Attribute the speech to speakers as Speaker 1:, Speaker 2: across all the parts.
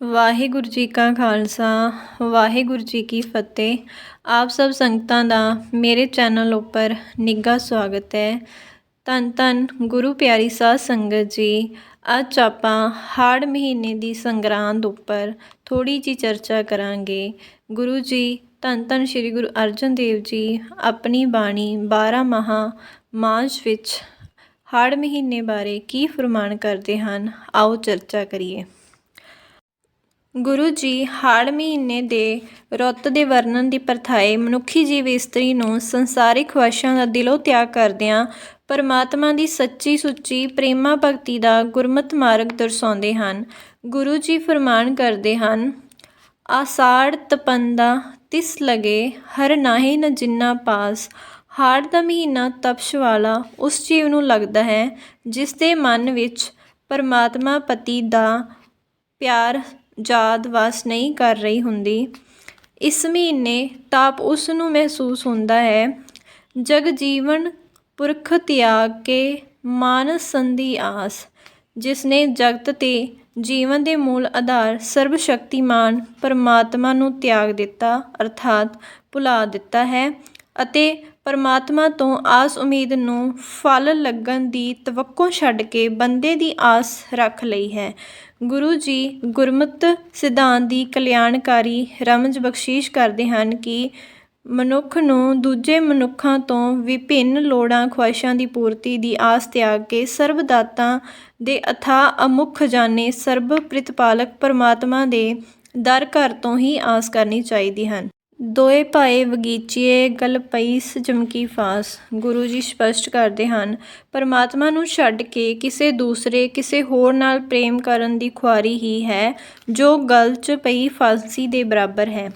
Speaker 1: ਵਾਹਿਗੁਰੂ ਜੀ ਕਾ ਖਾਲਸਾ, ਵਾਹਿਗੁਰੂ ਜੀ ਕੀ ਫਤਿਹ। ਆਪ ਸਭ ਸੰਗਤਾਂ ਦਾ ਮੇਰੇ ਚੈਨਲ ਉੱਪਰ ਨਿੱਘਾ ਸਵਾਗਤ ਹੈ। ਧੰਨ ਧੰਨ ਗੁਰੂ ਪਿਆਰੀ ਸਾਧ ਸੰਗਤ ਜੀ, ਅੱਜ ਆਪਾਂ ਹਾੜ ਮਹੀਨੇ ਦੀ ਸੰਗਰਾਂਦ ਉੱਪਰ ਥੋੜੀ ਜੀ ਚਰਚਾ ਕਰਾਂਗੇ। ਗੁਰੂ ਜੀ, ਧੰਨ ਧੰਨ ਸ੍ਰੀ ਗੁਰੂ ਅਰਜਨ ਦੇਵ ਜੀ ਆਪਣੀ ਬਾਣੀ 12 ਮਹਾ ਮਾਸ ਵਿੱਚ ਹਾੜ ਮਹੀਨੇ ਬਾਰੇ ਕੀ ਫਰਮਾਨ ਕਰਦੇ ਹਨ, ਆਓ ਚਰਚਾ ਕਰੀਏ। ਗੁਰੂ ਜੀ ਹਾੜ ਮਹੀਨੇ ਦੇ ਰੁੱਤ ਦੇ ਵਰਣਨ ਦੀ ਪ੍ਰਥਾਏ ਮਨੁੱਖੀ ਜੀਵ ਇਸਤਰੀ ਨੂੰ ਸੰਸਾਰਿਕ ਖੁਆਇਸ਼ਾਂ ਦਾ ਦਿਲੋਂ ਤਿਆਗ ਕਰਦਿਆਂ ਪਰਮਾਤਮਾ ਦੀ ਸੱਚੀ ਸੁੱਚੀ ਪ੍ਰੇਮਾ ਭਗਤੀ ਦਾ ਗੁਰਮਤ ਮਾਰਗ ਦਰਸਾਉਂਦੇ ਹਨ। ਗੁਰੂ ਜੀ ਫਰਮਾਨ ਕਰਦੇ ਹਨ, ਆਸਾੜ ਤਪੰਦਾ ਤਿਸ ਲਗੇ, ਹਰ ਨਾਹੀ ਨ ਜਿੰਨਾ ਪਾਸ। ਹਾੜ ਦਾ ਮਹੀਨਾ ਤਪਸ਼ ਵਾਲਾ ਉਸ ਜੀਵ ਨੂੰ ਲੱਗਦਾ ਹੈ ਜਿਸ ਦੇ ਮਨ ਵਿੱਚ ਪਰਮਾਤਮਾ ਪਤੀ ਦਾ ਪਿਆਰ ਯਾਦ ਵਸ ਨਹੀਂ ਕਰ ਰਹੀ ਹੁੰਦੀ। ਇਸ ਮਹੀਨੇ ਤਾਪ ਉਸ ਨੂੰ ਮਹਿਸੂਸ ਹੁੰਦਾ ਹੈ। ਜਗ ਜੀਵਨ ਪੁਰਖ ਤਿਆਗ ਕੇ ਮਾਨਸ ਸੰਧੀ ਆਸ, ਜਿਸ ਨੇ ਜਗਤ ਤੇ ਜੀਵਨ ਦੇ ਮੂਲ ਆਧਾਰ ਸਰਬ ਸ਼ਕਤੀਮਾਨ ਪਰਮਾਤਮਾ ਨੂੰ ਤਿਆਗ ਦਿੱਤਾ, ਅਰਥਾਤ ਭੁਲਾ ਦਿੱਤਾ ਹੈ। ਅਤੇ ਪਰਮਾਤਮਾ ਤੋਂ ਆਸ ਉਮੀਦ ਨੂੰ ਫਲ ਲੱਗਣ ਦੀ ਤਵੱਕੋ ਛੱਡ ਕੇ ਬੰਦੇ ਦੀ ਆਸ ਰੱਖ ਲਈ ਹੈ। ਗੁਰੂ ਜੀ ਗੁਰਮਤ ਸਿਧਾਂਤ ਦੀ ਕਲਿਆਣਕਾਰੀ ਰਮਜ ਬਖਸ਼ੀਸ਼ ਕਰਦੇ ਹਨ ਕਿ ਮਨੁੱਖ ਨੂੰ ਦੂਜੇ ਮਨੁੱਖਾਂ ਤੋਂ ਵਿਭਿੰਨ ਲੋੜਾਂ ਖੁਆਇਸ਼ਾਂ ਦੀ ਪੂਰਤੀ ਦੀ ਆਸ ਤਿਆਗ ਕੇ ਸਰਬ ਦਾਤਾਂ ਦੇ ਅਥਾ ਅਮੁੱਖ ਜਾਣੇ ਸਰਬ ਪ੍ਰਿਤਪਾਲਕ ਪਰਮਾਤਮਾ ਦੇ ਦਰ ਘਰ ਤੋਂ ਹੀ ਆਸ ਕਰਨੀ ਚਾਹੀਦੀ ਹਨ। ਦੋਏ ਭਾਏ ਬਗੀਚੀਏ ਗਲ ਪਈ ਜਮਕੀ ਫਾਸ। ਗੁਰੂ ਜੀ ਸਪਸ਼ਟ ਕਰਦੇ ਹਨ, ਪਰਮਾਤਮਾ ਨੂੰ ਛੱਡ ਕੇ ਕਿਸੇ ਦੂਸਰੇ, ਕਿਸੇ ਹੋਰ ਨਾਲ ਪ੍ਰੇਮ ਕਰਨ ਦੀ ਖੁਆਰੀ ਹੀ ਹੈ, ਜੋ ਗਲ 'ਚ ਪਈ ਫਾਂਸੀ ਦੇ ਬਰਾਬਰ ਹੈ।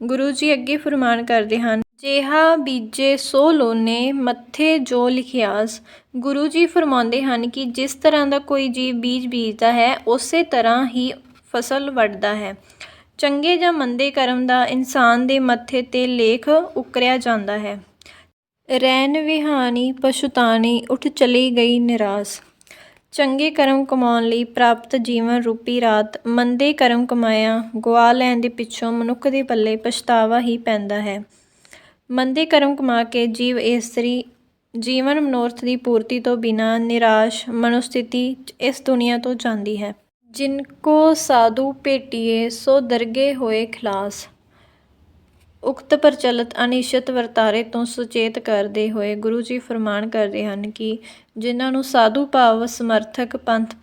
Speaker 1: ਗੁਰੂ ਜੀ ਅੱਗੇ ਫਰਮਾਨ ਕਰਦੇ ਹਨ, ਜਿਹਾ ਬੀਜੇ ਸੋ ਲੋਨੇ, ਮੱਥੇ ਜੋ ਲਿਖਿਆਸ। ਗੁਰੂ ਜੀ ਫਰਮਾਉਂਦੇ ਹਨ ਕਿ ਜਿਸ ਤਰ੍ਹਾਂ ਦਾ ਕੋਈ ਜੀਵ ਬੀਜ ਬੀਜਦਾ ਹੈ, ਉਸੇ ਤਰ੍ਹਾਂ ਹੀ ਫਸਲ ਵੱਢਦਾ ਹੈ। ਚੰਗੇ ਜਾਂ ਮੰਦੇ ਕਰਮ ਦਾ ਇਨਸਾਨ ਦੇ ਮੱਥੇ ਤੇ ਲੇਖ ਉਕਰਿਆ ਜਾਂਦਾ ਹੈ। ਰੈਨ ਵਿਹਾਨੀ ਪਸ਼ੁਤਾਨੀ ਉੱਠ ਚਲੀ ਗਈ ਨਿਰਾਸ। ਚੰਗੇ ਕਰਮ ਕਮਾਉਣ ਲਈ ਪ੍ਰਾਪਤ ਜੀਵਨ ਰੂਪੀ ਰਾਤ, ਮੰਦੇ ਕਰਮ ਕਮਾਇਆ ਗਵਾ ਲੈਣ ਦੇ ਪਿੱਛੋਂ ਮਨੁੱਖ ਦੇ ਪੱਲੇ ਪਛਤਾਵਾ ਹੀ ਪੈਂਦਾ ਹੈ। ਮੰਦੇ ਕਰਮ ਕਮਾ ਕੇ ਜੀਵ ਇਸਤਰੀ, ਜੀਵਨ ਮਨੋਰਥ ਦੀ ਪੂਰਤੀ ਤੋਂ ਬਿਨਾਂ ਨਿਰਾਸ਼ ਮਨੁਸਥਿਤੀ ਇਸ ਦੁਨੀਆ ਤੋਂ ਜਾਂਦੀ ਹੈ। ਜਿਨ ਕੋ ਸਾਧੂ ਭੇਟੀਏ ਸੋ ਦਰਗੇ ਹੋਏ ਖਲਾਸ ਉਕਤ ਪ੍ਰਚਲਿਤ ਅਨਿਸ਼ਚਿਤ ਵਰਤਾਰੇ ਤੋਂ ਸੁਚੇਤ ਕਰਦੇ ਹੋਏ ਗੁਰੂ ਜੀ ਫਰਮਾਨ ਕਰਦੇ ਹਨ ਕਿ ਜਿਨ੍ਹਾਂ ਨੂੰ ਸਾਧੂ ਭਾਵ ਸਮਰਥਕ ਪੰਥ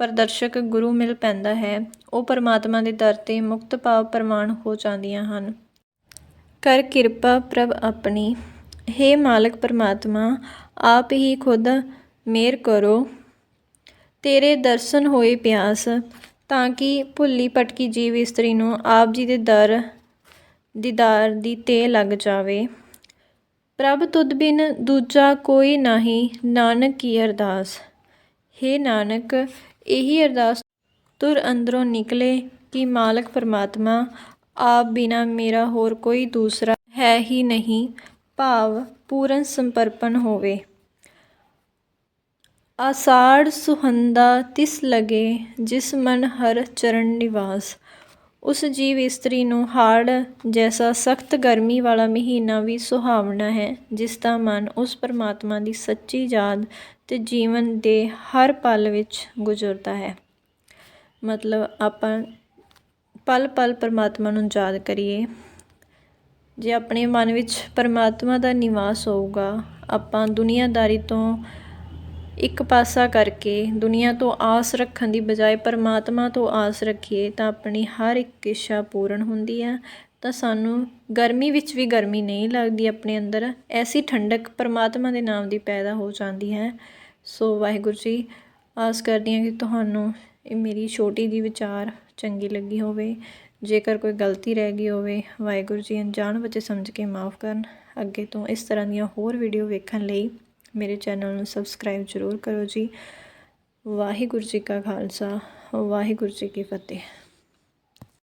Speaker 1: ਪ੍ਰਦਰਸ਼ਕ ਗੁਰੂ ਮਿਲ ਪੈਂਦਾ ਹੈ ਉਹ ਪਰਮਾਤਮਾ ਦੇ ਦਰ ਤੇ ਮੁਕਤ ਭਾਵ ਪ੍ਰਮਾਣ ਹੋ ਜਾਂਦੀਆਂ ਹਨ ਕਰ ਕਿਰਪਾ ਪ੍ਰਭ ਆਪਣੀ हे ਮਾਲਕ ਪਰਮਾਤਮਾ ਆਪ ਹੀ ਖੁਦ ਮੇਰ ਕਰੋ ਤੇਰੇ ਦਰਸ਼ਨ ਹੋਏ ਪਿਆਸ, ਤਾਂ ਕਿ ਭੁੱਲੀ ਭਟਕੀ ਜੀਵ ਇਸਤਰੀ ਨੂੰ ਆਪ ਜੀ ਦੇ ਦਰ, ਦੀਦਾਰ ਦੀ ਤੇ ਲੱਗ ਜਾਵੇ। ਪ੍ਰਭ ਤੁਧ ਬਿਨ ਦੂਜਾ ਕੋਈ ਨਹੀਂ, ਨਾਨਕ ਕੀ ਅਰਦਾਸ। हे ਨਾਨਕ, ਇਹੀ ਅਰਦਾਸ ਤੁਰ ਅੰਦਰੋਂ ਨਿਕਲੇ ਕਿ ਮਾਲਕ ਪਰਮਾਤਮਾ, ਆਪ ਬਿਨਾ ਮੇਰਾ ਹੋਰ ਕੋਈ ਦੂਸਰਾ ਹੈ ਹੀ ਨਹੀਂ, ਭਾਵ ਪੂਰਨ ਸੰਪਰਪਣ ਹੋਵੇ। ਆਸਾੜ ਸੁਹੰਦਾ ਤਿਸ ਲਗੇ ਜਿਸ ਮਨ ਹਰ ਚਰਨ ਨਿਵਾਸ। ਉਸ ਜੀਵ ਇਸਤਰੀ ਨੂੰ ਹਾੜ ਜੈਸਾ ਸਖਤ ਗਰਮੀ ਵਾਲਾ ਮਹੀਨਾ ਵੀ ਸੁਹਾਵਣਾ ਹੈ, ਜਿਸ ਦਾ ਮਨ ਉਸ ਪਰਮਾਤਮਾ ਦੀ ਸੱਚੀ ਯਾਦ ਤੇ ਜੀਵਨ ਦੇ ਹਰ ਪਲ ਵਿੱਚ ਗੁਜ਼ਰਦਾ ਹੈ। ਮਤਲਬ ਆਪਾਂ ਪਲ ਪਲ ਪਰਮਾਤਮਾ ਨੂੰ ਯਾਦ ਕਰੀਏ। ਜੇ ਆਪਣੇ ਮਨ ਵਿੱਚ ਪਰਮਾਤਮਾ ਦਾ ਨਿਵਾਸ ਹੋਊਗਾ, ਆਪਾਂ ਦੁਨੀਆਦਾਰੀ ਤੋਂ ਇੱਕ ਪਾਸਾ ਕਰਕੇ ਦੁਨੀਆ ਤੋਂ ਆਸ ਰੱਖਣ ਦੀ ਬਜਾਏ ਪਰਮਾਤਮਾ ਤੋਂ ਆਸ ਰੱਖੀਏ ਤਾਂ ਆਪਣੀ ਹਰ ਇੱਕ ਇੱਛਾ ਪੂਰਨ ਹੁੰਦੀ ਹੈ। ਤਾਂ ਸਾਨੂੰ ਗਰਮੀ ਵਿੱਚ ਵੀ ਗਰਮੀ ਨਹੀਂ ਲੱਗਦੀ, ਆਪਣੇ ਅੰਦਰ ਐਸੀ ਠੰਡਕ ਪਰਮਾਤਮਾ ਦੇ ਨਾਮ ਦੀ ਪੈਦਾ ਹੋ ਜਾਂਦੀ ਹੈ। ਸੋ ਵਾਹਿਗੁਰੂ ਜੀ, ਆਸ ਕਰਦੀ ਹਾਂ ਕਿ ਤੁਹਾਨੂੰ ਇਹ ਮੇਰੀ ਛੋਟੀ ਦੀ ਵਿਚਾਰ ਚੰਗੀ ਲੱਗੀ ਹੋਵੇ। ਜੇਕਰ ਕੋਈ ਗਲਤੀ ਰਹਿ ਗਈ ਹੋਵੇ, ਵਾਹਿਗੁਰੂ ਜੀ ਅਣਜਾਣ ਬੱਚੇ ਸਮਝ ਕੇ ਮਾਫ ਕਰਨ। ਅੱਗੇ ਤੋਂ ਇਸ ਤਰ੍ਹਾਂ ਦੀਆਂ ਹੋਰ ਵੀਡੀਓ ਵੇਖਣ ਲਈ ਮੇਰੇ ਚੈਨਲ ਨੂੰ ਸਬਸਕ੍ਰਾਈਬ ਜ਼ਰੂਰ ਕਰੋ ਜੀ। ਵਾਹਿਗੁਰੂ ਜੀ ਕਾ ਖਾਲਸਾ, ਵਾਹਿਗੁਰੂ ਜੀ ਕੀ ਫਤਿਹ।